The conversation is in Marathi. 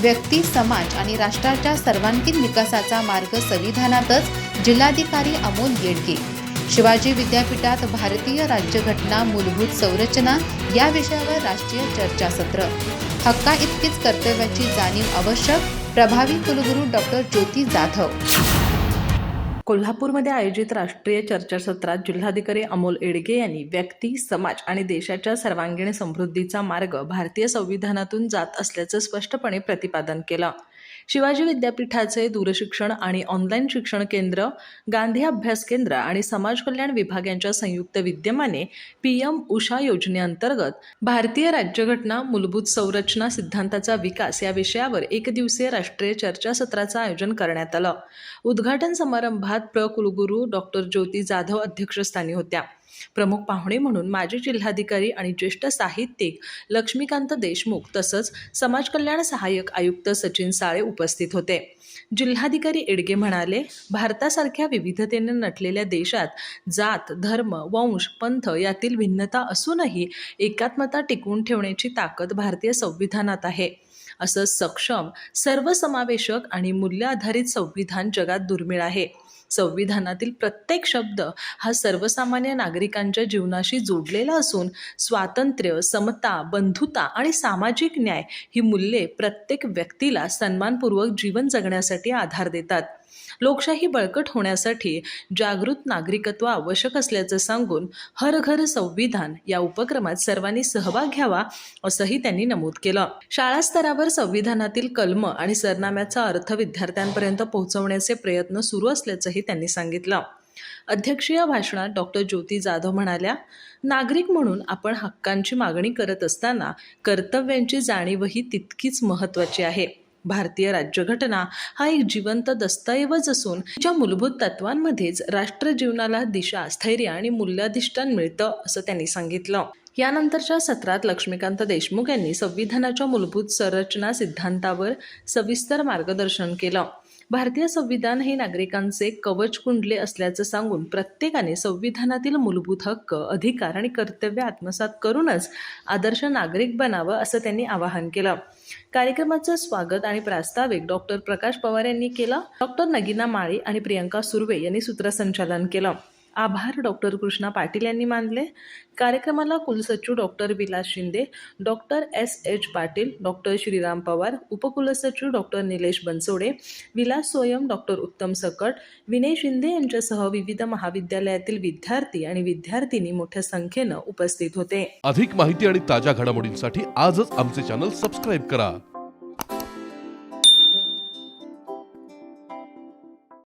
व्यक्ती समाज आणि राष्ट्राच्या सर्वांगीण विकासाचा मार्ग संविधानातच जिल्हाधिकारी अमोल येडगे. शिवाजी विद्यापीठात भारतीय राज्यघटना मूलभूत संरचना या विषयावर राष्ट्रीय चर्चासत्र. हक्का इतकीच कर्तव्याची जाणीव आवश्यक प्रभावी कुलगुरू डॉक्टर ज्योती जाधव. कोल्हापूरमध्ये आयोजित राष्ट्रीय चर्चासत्रात जिल्हाधिकारी अमोल एडगे यांनी व्यक्ती समाज आणि देशाच्या सर्वांगीण समृद्धीचा मार्ग भारतीय संविधानातून जात असल्याचं स्पष्टपणे प्रतिपादन केलं. शिवाजी विद्यापीठाचे दूरशिक्षण आणि ऑनलाईन शिक्षण केंद्र गांधी अभ्यास केंद्र आणि समाज कल्याण विभाग यांच्या संयुक्त विद्यमाने पी एम उषा योजनेअंतर्गत भारतीय राज्यघटना मूलभूत संरचना सिद्धांताचा विकास या विषयावर एक दिवसीय राष्ट्रीय चर्चासत्राचं आयोजन करण्यात आलं. उद्घाटन समारंभात प्र कुलगुरू डॉक्टर ज्योती जाधव अध्यक्षस्थानी होत्या. प्रमुख पाहुणे म्हणून माजी जिल्हाधिकारी आणि ज्येष्ठ साहित्यिक लक्ष्मीकांत देशमुख तसंच समाज कल्याण सहाय्यक आयुक्त सचिन साळे उपस्थित होते. जिल्हाधिकारी एडगे म्हणाले भारतासारख्या विविधतेने नटलेल्या देशात जात धर्म वंश पंथ यातील भिन्नता असूनही एकात्मता टिकवून ठेवण्याची ताकद भारतीय संविधानात आहे. असं सक्षम सर्वसमावेशक आणि मूल्य आधारित संविधान जगात दुर्मिळ आहे. संविधानातील प्रत्येक शब्द हा सर्वसामान्य नागरिक नागरिकांच्या जीवनाशी जोडलेला असून स्वातंत्र्य समता बंधुता आणि सामाजिक न्याय ही मूल्ये प्रत्येक व्यक्तीला सन्मानपूर्वक जीवन जगण्यासाठी आधार देतात. लोकशाही बळकट होण्यासाठी जागृत नागरिकत्व आवश्यक असल्याचं सांगून हर घर संविधान या उपक्रमात सर्वांनी सहभाग घ्यावा असंही त्यांनी नमूद केलं. शाळा स्तरावर संविधानातील कलम आणि सरनाम्याचा अर्थ विद्यार्थ्यांपर्यंत पोहोचवण्याचे प्रयत्न सुरू असल्याचंही त्यांनी सांगितलं. अध्यक्षीय भाषणात डॉक्टर ज्योती जाधव म्हणाल्या नागरिक म्हणून आपण हक्कांची मागणी करत असताना कर्तव्यांची जाणीवही तितकीच महत्त्वाची आहे. भारतीय राज्यघटना हा एक जिवंत दस्तऐवज असून तिच्या मूलभूत तत्वांमध्येच राष्ट्र जीवनाला दिशा स्थैर्य आणि मूल्याधिष्ठान मिळतं असं त्यांनी सांगितलं. यानंतरच्या सत्रात लक्ष्मीकांत देशमुख यांनी संविधानाच्या मूलभूत संरचना सिद्धांतावर सविस्तर मार्गदर्शन केलं. भारतीय संविधान हे नागरिकांचे कवच कुंडले असल्याचं सांगून प्रत्येकाने संविधानातील मूलभूत हक्क अधिकार आणि कर्तव्य आत्मसात करूनच आदर्श नागरिक बनावं असं त्यांनी आवाहन केलं. कार्यक्रमाचं स्वागत आणि प्रास्ताविक डॉक्टर प्रकाश पवार यांनी केलं. डॉक्टर नगीना माळी आणि प्रियंका सुर्वे यांनी सूत्रसंचालन केलं. आभार डॉक्टर कृष्णा पाटील यांनी मानले. कार्यक्रमाला कुलसचिव doctor Vilas Shinde doctor S H Patil doctor Shriram Pawar उपकुलसचिव doctor Nilesh Bansode Vilas Soyam doctor उत्तम सकट विनय शिंदे यांच्यासह विविध महाविद्यालयातील विद्यार्थी आणि विद्यार्थिनी मोठ्या संख्येनं उपस्थित होते. अधिक माहिती आणि ताज्या घडामोडींसाठी आजच आमचे चॅनल सबस्क्राईब करा.